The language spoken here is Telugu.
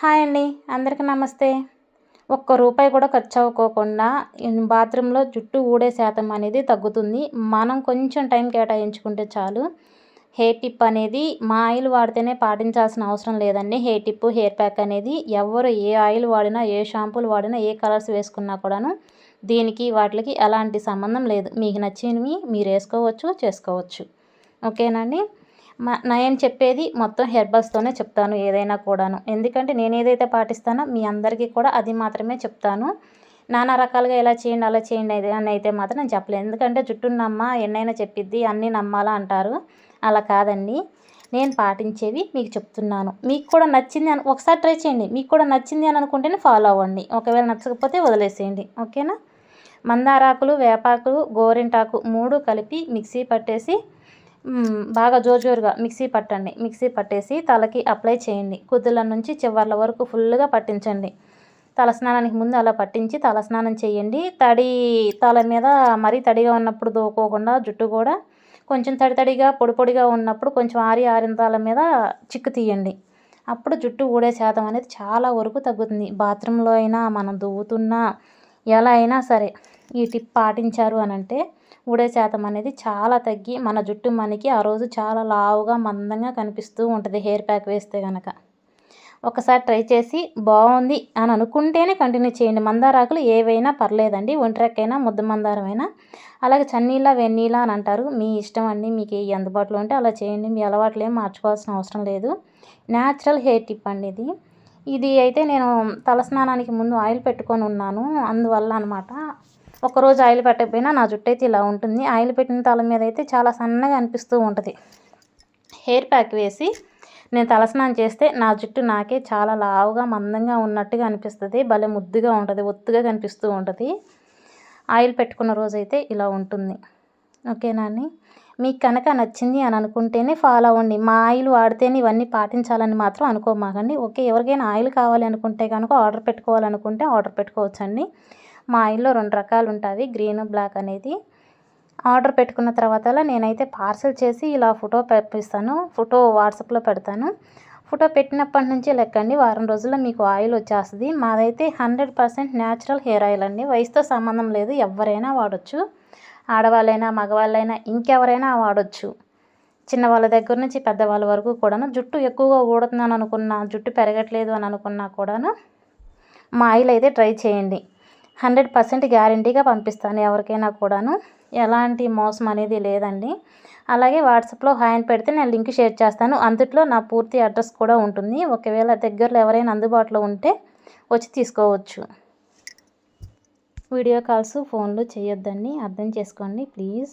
హాయ్ అండి అందరికీ నమస్తే. ఒక్క రూపాయి కూడా ఖర్చు అవ్వకోకుండా బాత్రూంలో జుట్టు ఊడే శాతం అనేది తగ్గుతుంది. మనం కొంచెం టైం కేటాయించుకుంటే చాలు. హెయిర్ టిప్ అనేది మా ఆయిల్ వాడితేనే పాటించాల్సిన అవసరం లేదండి. హెయిర్ టిప్ హెయిర్ ప్యాక్ అనేది ఎవరు ఏ ఆయిల్ వాడినా ఏ షాంపూలు వాడినా ఏ కలర్స్ వేసుకున్నా కూడాను దీనికి వాటికి ఎలాంటి సంబంధం లేదు. మీకు నచ్చినవి మీరు వేసుకోవచ్చు చేసుకోవచ్చు. ఓకేనండి నేను చెప్పేది మొత్తం హెర్బల్స్తోనే చెప్తాను ఏదైనా కూడాను. ఎందుకంటే నేను ఏదైతే పాటిస్తానో మీ అందరికీ కూడా అది మాత్రమే చెప్తాను. నానా రకాలుగా ఇలా చేయండి అలా చేయండి అని అయితే మాత్రం నేను చెప్పలేను ఎందుకంటే జుట్టు నమ్మ ఎన్నైనా చెప్పిద్ది అన్నీ నమ్మాలా అంటారు. అలా కాదండి. నేను పాటించేవి మీకు చెప్తున్నాను. మీకు కూడా నచ్చింది అని ఒకసారి ట్రై చేయండి. మీకు కూడా నచ్చింది అని అనుకుంటేనే ఫాలో అవ్వండి. ఒకవేళ నచ్చకపోతే వదిలేసేయండి. ఓకేనా? మందారాకులు వేపాకులు గోరింటాకు మూడు కలిపి మిక్సీ పట్టేసి బాగా జోరుగా మిక్సీ పట్టండి. మిక్సీ పట్టేసి తలకి అప్లై చేయండి. కుదుల నుంచి చివర్ల వరకు ఫుల్గా పట్టించండి. తలస్నానానికి ముందు అలా పట్టించి తలస్నానం చేయండి. తడి తల మీద మరీ తడిగా ఉన్నప్పుడు దోకోకుండా జుట్టు కూడా కొంచెం తడి తడిగా పొడి పొడిగా ఉన్నప్పుడు కొంచెం ఆరి ఆరిన తల మీద చిక్కు తీయండి. అప్పుడు జుట్టు ఊడే శాతం అనేది చాలా వరకు తగ్గుతుంది. బాత్రూంలో అయినా మనం దువ్వుతున్నా ఎలా అయినా సరే ఈ టిప్ పాటించారు అని అంటే ఊడే శాతం అనేది చాలా తగ్గి మన జుట్టు మనకి ఆ రోజు చాలా లావుగా మందంగా కనిపిస్తూ ఉంటుంది హెయిర్ ప్యాక్ వేస్తే కనుక ఒకసారి ట్రై చేసి బాగుంది అని అనుకుంటేనే కంటిన్యూ చేయండి. మందారాకులు ఏవైనా పర్లేదండి. ఒంటరికైనా ముద్ద మందారమైనా. అలాగే చన్నీళ్ళ వెన్నీళ్ళ అని అంటారు. మీ ఇష్టం అండి. మీకు ఏ అందుబాటులో ఉంటే అలా చేయండి. మీ అలవాట్లు ఏం మార్చుకోవాల్సిన అవసరం లేదు. న్యాచురల్ హెయిర్ టిప్ అండి ఇది. ఇది అయితే నేను తలస్నానానికి ముందు ఆయిల్ పెట్టుకొని ఉన్నాను. అందువల్ల అనమాట ఒకరోజు ఆయిల్ పెట్టకపోయినా నా జుట్టు అయితే ఇలా ఉంటుంది. ఆయిల్ పెట్టిన తల మీద అయితే చాలా సన్నగా అనిపిస్తూ ఉంటుంది. హెయిర్ ప్యాక్ వేసి నేను తలస్నానం చేస్తే నా జుట్టు నాకే చాలా లావుగా మందంగా ఉన్నట్టుగా అనిపిస్తుంది. భలే ముద్దుగా ఉంటుంది ఒత్తుగా కనిపిస్తూ ఉంటుంది. ఆయిల్ పెట్టుకున్న రోజైతే ఇలా ఉంటుంది. ఓకేనా అండి? మీకు కనుక నచ్చింది అని అనుకుంటేనే ఫాలో అవ్వండి. మా ఆయిల్ వాడితేనే ఇవన్నీ పాటించాలని మాత్రం అనుకోమాకండి. ఓకే ఎవరికైనా ఆయిల్ కావాలి అనుకుంటే కనుక ఆర్డర్ పెట్టుకోవాలనుకుంటే ఆర్డర్ పెట్టుకోవచ్చండి. మా ఇంట్లో రెండు రకాలు ఉంటుంది గ్రీన్ బ్లాక్ అనేది. ఆర్డర్ పెట్టుకున్న తర్వాత నేనైతే పార్సల్ చేసి ఇలా ఫోటో పంపిస్తాను. ఫోటో వాట్సాప్లో పెడతాను. ఫోటో పెట్టినప్పటి నుంచి లెక్కండి. వారం రోజుల్లో మీకు ఆయిల్ వచ్చేస్తుంది. మాదైతే hundred percent natural hair oil అండి. వయసుతో సంబంధం లేదు. ఎవరైనా వాడచ్చు. ఆడవాళ్ళైనా మగవాళ్ళైనా ఇంకెవరైనా వాడచ్చు. చిన్నవాళ్ళ దగ్గర నుంచి పెద్దవాళ్ళ వరకు కూడాను. జుట్టు ఎక్కువగా ఊడుతుందని అనుకున్నా జుట్టు పెరగట్లేదు అని అనుకున్నా కూడాను మా ఆయిల్ అయితే ట్రై చేయండి. హండ్రెడ్ పర్సెంట్ గ్యారంటీగా పంపిస్తాను ఎవరికైనా కూడాను. ఎలాంటి మోసం అనేది లేదండి. అలాగే వాట్సాప్లో హాయ్ పెడితే నేను లింక్ షేర్ చేస్తాను. అందుట్లో నా పూర్తి అడ్రస్ కూడా ఉంటుంది. ఒకవేళ దగ్గరలో ఎవరైనా అందుబాటులో ఉంటే వచ్చి తీసుకోవచ్చు. వీడియో కాల్స్ ఫోన్లు చేయొద్దండి. అర్థం చేసుకోండి ప్లీజ్.